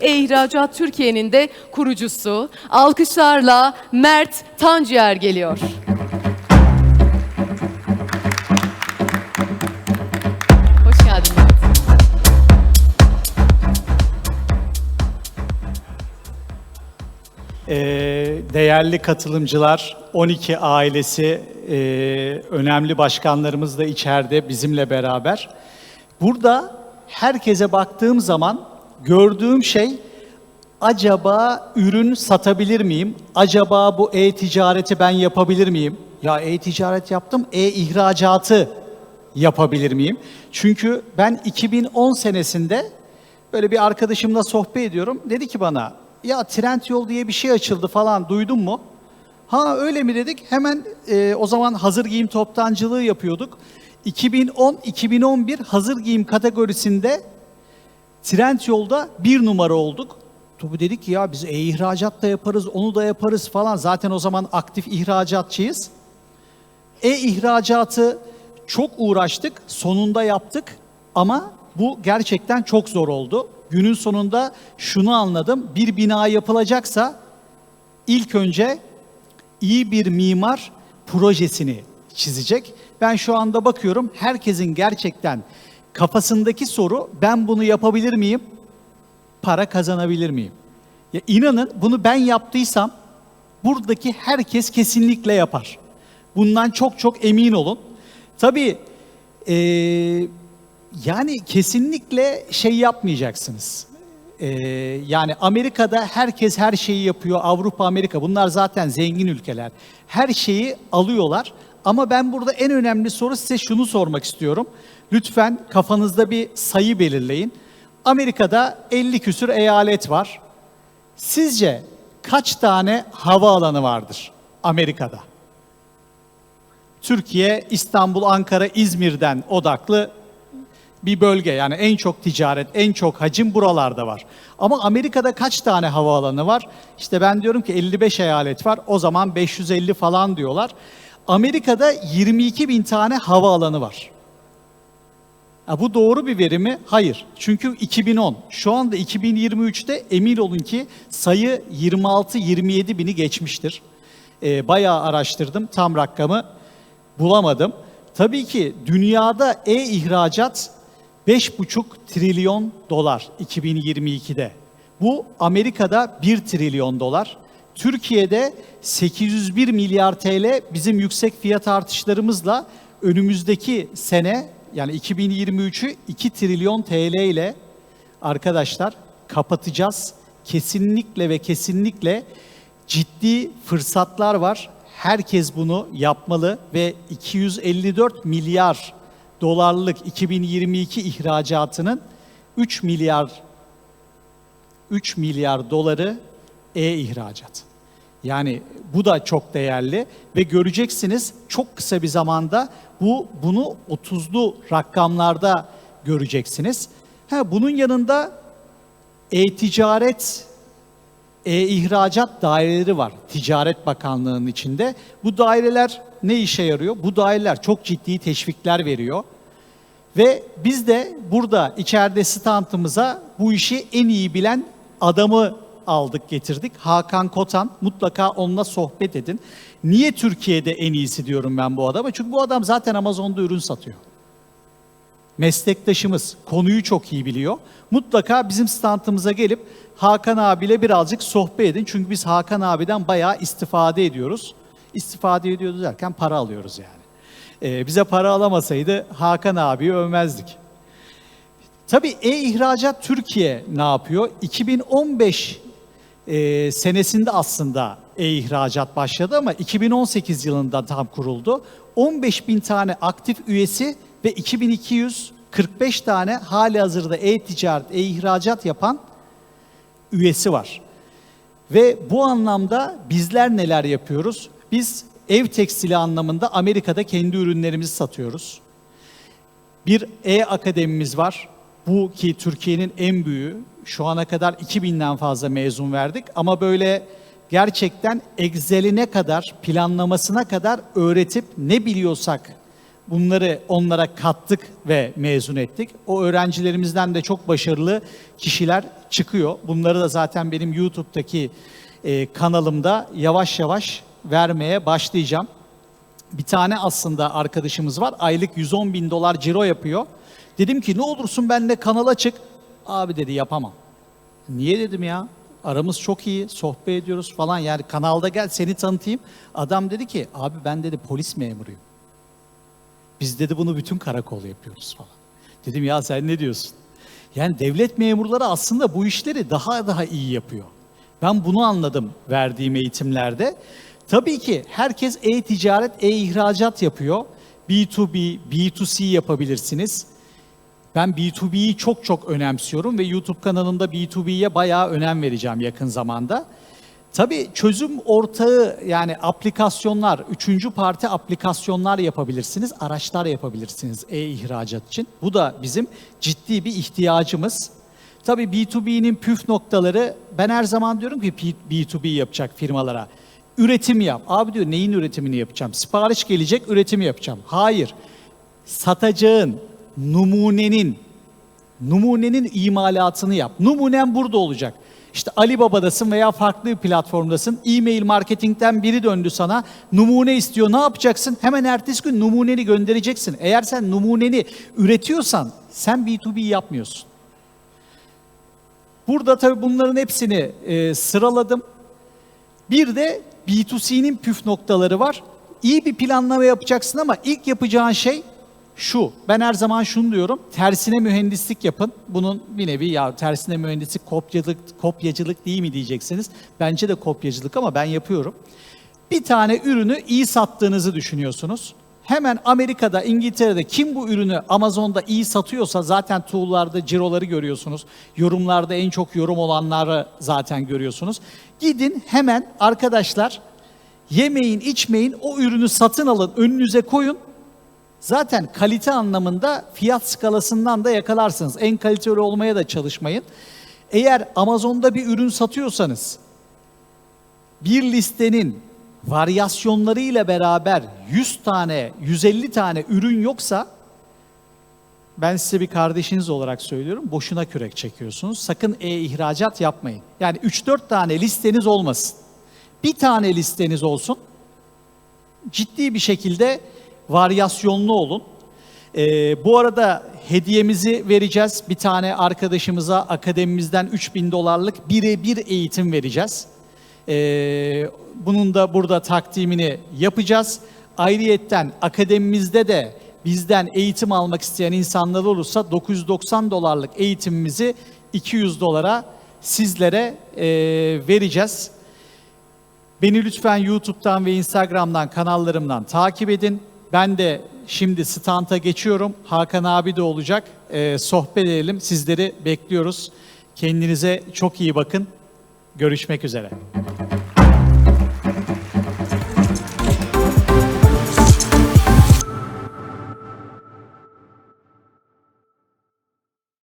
E-İhracat Türkiye'nin de kurucusu. Alkışlarla Mert Tanciğer geliyor. Hoş geldin Mert. Ee, değerli katılımcılar, 12 ailesi, e, önemli başkanlarımız da içeride bizimle beraber. Burada herkese baktığım zaman gördüğüm şey acaba ürün satabilir miyim? Acaba bu e-ticareti ben yapabilir miyim? Ya e-ticaret yaptım, e-ihracatı yapabilir miyim? Çünkü ben 2010 senesinde böyle bir arkadaşımla sohbet ediyorum. Dedi ki bana ya Trendyol diye bir şey açıldı falan duydun mu? Ha öyle mi dedik? Hemen e, o zaman hazır giyim toptancılığı yapıyorduk. 2010-2011 hazır giyim kategorisinde Trendyol'da bir numara olduk. Tabii dedik ki ya biz e-ihracat da yaparız, onu da yaparız falan. Zaten o zaman aktif ihracatçıyız. E-ihracatı çok uğraştık, sonunda yaptık ama bu gerçekten çok zor oldu. Günün sonunda şunu anladım, bir bina yapılacaksa ilk önce iyi bir mimar projesini çizecek. Ben şu anda bakıyorum herkesin gerçekten kafasındaki soru ben bunu yapabilir miyim? Para kazanabilir miyim? Ya inanın bunu ben yaptıysam buradaki herkes kesinlikle yapar. Bundan çok çok emin olun. Tabii eee, yani kesinlikle şey yapmayacaksınız. Eee, yani Amerika'da herkes her şeyi yapıyor. Avrupa, Amerika bunlar zaten zengin ülkeler. Her şeyi alıyorlar. Ama ben burada en önemli soru size şunu sormak istiyorum. Lütfen kafanızda bir sayı belirleyin. Amerika'da 50 küsür eyalet var. Sizce kaç tane havaalanı vardır Amerika'da? Türkiye, İstanbul, Ankara, İzmir'den odaklı bir bölge. Yani en çok ticaret, en çok hacim buralarda var. Ama Amerika'da kaç tane havaalanı var? İşte ben diyorum ki 55 eyalet var. O zaman 550 falan diyorlar. Amerika'da 22 bin tane havaalanı var. Ha, bu doğru bir veri mi? Hayır. Çünkü 2010. Şu anda 2023'te emin olun ki sayı 26-27 bini geçmiştir. Ee, bayağı araştırdım. Tam rakamı bulamadım. Tabii ki dünyada e-ihracat 5,5 trilyon dolar 2022'de. Bu Amerika'da 1 trilyon dolar. Türkiye'de 801 milyar TL bizim yüksek fiyat artışlarımızla önümüzdeki sene yani 2023'ü 2 trilyon TL ile arkadaşlar kapatacağız. Kesinlikle ve kesinlikle ciddi fırsatlar var. Herkes bunu yapmalı ve 254 milyar dolarlık 2022 ihracatının 3 milyar 3 milyar doları e-ihracat. Yani bu da çok değerli ve göreceksiniz çok kısa bir zamanda bu bunu 30'lu rakamlarda göreceksiniz. Ha bunun yanında e-ticaret e-ihracat daireleri var Ticaret Bakanlığı'nın içinde. Bu daireler ne işe yarıyor? Bu daireler çok ciddi teşvikler veriyor. Ve biz de burada içeride standımıza bu işi en iyi bilen adamı aldık getirdik. Hakan Kotan. Mutlaka onunla sohbet edin. Niye Türkiye'de en iyisi diyorum ben bu adama? Çünkü bu adam zaten Amazon'da ürün satıyor. Meslektaşımız konuyu çok iyi biliyor. Mutlaka bizim standımıza gelip Hakan abiyle birazcık sohbet edin. Çünkü biz Hakan abiden bayağı istifade ediyoruz. İstifade ediyoruz derken para alıyoruz yani. Ee, bize para alamasaydı Hakan abiyi övmezdik. Tabii e-ihracat Türkiye ne yapıyor? 2015 e, senesinde aslında e-ihracat başladı ama 2018 yılında tam kuruldu. 15 bin tane aktif üyesi ve 2245 tane hali hazırda e-ticaret, e-ihracat yapan üyesi var. Ve bu anlamda bizler neler yapıyoruz? Biz ev tekstili anlamında Amerika'da kendi ürünlerimizi satıyoruz. Bir e-akademimiz var. Bu ki Türkiye'nin en büyüğü. Şu ana kadar 2000'den fazla mezun verdik ama böyle gerçekten Excel'ine kadar, planlamasına kadar öğretip ne biliyorsak Bunları onlara kattık ve mezun ettik. O öğrencilerimizden de çok başarılı kişiler çıkıyor. Bunları da zaten benim YouTube'daki e, kanalımda yavaş yavaş vermeye başlayacağım. Bir tane aslında arkadaşımız var. Aylık 110 bin dolar ciro yapıyor. Dedim ki ne olursun benimle kanala çık. Abi dedi yapamam. Niye dedim ya? Aramız çok iyi, sohbet ediyoruz falan. Yani kanalda gel seni tanıtayım. Adam dedi ki abi ben dedi polis memuruyum. Biz dedi bunu bütün karakol yapıyoruz falan. Dedim ya sen ne diyorsun? Yani devlet memurları aslında bu işleri daha daha iyi yapıyor. Ben bunu anladım verdiğim eğitimlerde. Tabii ki herkes e-ticaret, e-ihracat yapıyor. B2B, B2C yapabilirsiniz. Ben B2B'yi çok çok önemsiyorum ve YouTube kanalımda B2B'ye bayağı önem vereceğim yakın zamanda. Tabii çözüm ortağı yani aplikasyonlar, üçüncü parti aplikasyonlar yapabilirsiniz, araçlar yapabilirsiniz e-ihracat için. Bu da bizim ciddi bir ihtiyacımız. Tabii B2B'nin püf noktaları ben her zaman diyorum ki B2B yapacak firmalara. Üretim yap. Abi diyor neyin üretimini yapacağım? Sipariş gelecek, üretimi yapacağım. Hayır. Satacağın numunenin numunenin imalatını yap. Numunen burada olacak. İşte Alibaba'dasın veya farklı bir platformdasın. E-mail marketingten biri döndü sana. Numune istiyor. Ne yapacaksın? Hemen ertesi gün numuneni göndereceksin. Eğer sen numuneni üretiyorsan sen B2B yapmıyorsun. Burada tabii bunların hepsini e, sıraladım. Bir de B2C'nin püf noktaları var. İyi bir planlama yapacaksın ama ilk yapacağın şey şu. Ben her zaman şunu diyorum. Tersine mühendislik yapın. Bunun bir nevi ya tersine mühendislik kopyacılık, kopyacılık değil mi diyeceksiniz. Bence de kopyacılık ama ben yapıyorum. Bir tane ürünü iyi sattığınızı düşünüyorsunuz. Hemen Amerika'da, İngiltere'de kim bu ürünü Amazon'da iyi satıyorsa zaten tool'larda ciroları görüyorsunuz. Yorumlarda en çok yorum olanları zaten görüyorsunuz. Gidin hemen arkadaşlar yemeyin, içmeyin, o ürünü satın alın, önünüze koyun. Zaten kalite anlamında fiyat skalasından da yakalarsınız. En kaliteli olmaya da çalışmayın. Eğer Amazon'da bir ürün satıyorsanız bir listenin varyasyonlarıyla beraber 100 tane, 150 tane ürün yoksa ben size bir kardeşiniz olarak söylüyorum. Boşuna kürek çekiyorsunuz. Sakın e-ihracat yapmayın. Yani 3-4 tane listeniz olmasın. Bir tane listeniz olsun. Ciddi bir şekilde varyasyonlu olun. Ee, bu arada hediyemizi vereceğiz. Bir tane arkadaşımıza akademimizden 3000 dolarlık birebir eğitim vereceğiz. Ee, bunun da burada takdimini yapacağız. Ayrıyetten akademimizde de bizden eğitim almak isteyen insanlar olursa 990 dolarlık eğitimimizi 200 dolara sizlere e, vereceğiz. Beni lütfen YouTube'dan ve Instagram'dan kanallarımdan takip edin. Ben de şimdi standa geçiyorum. Hakan abi de olacak. Ee, sohbet edelim. Sizleri bekliyoruz. Kendinize çok iyi bakın. Görüşmek üzere.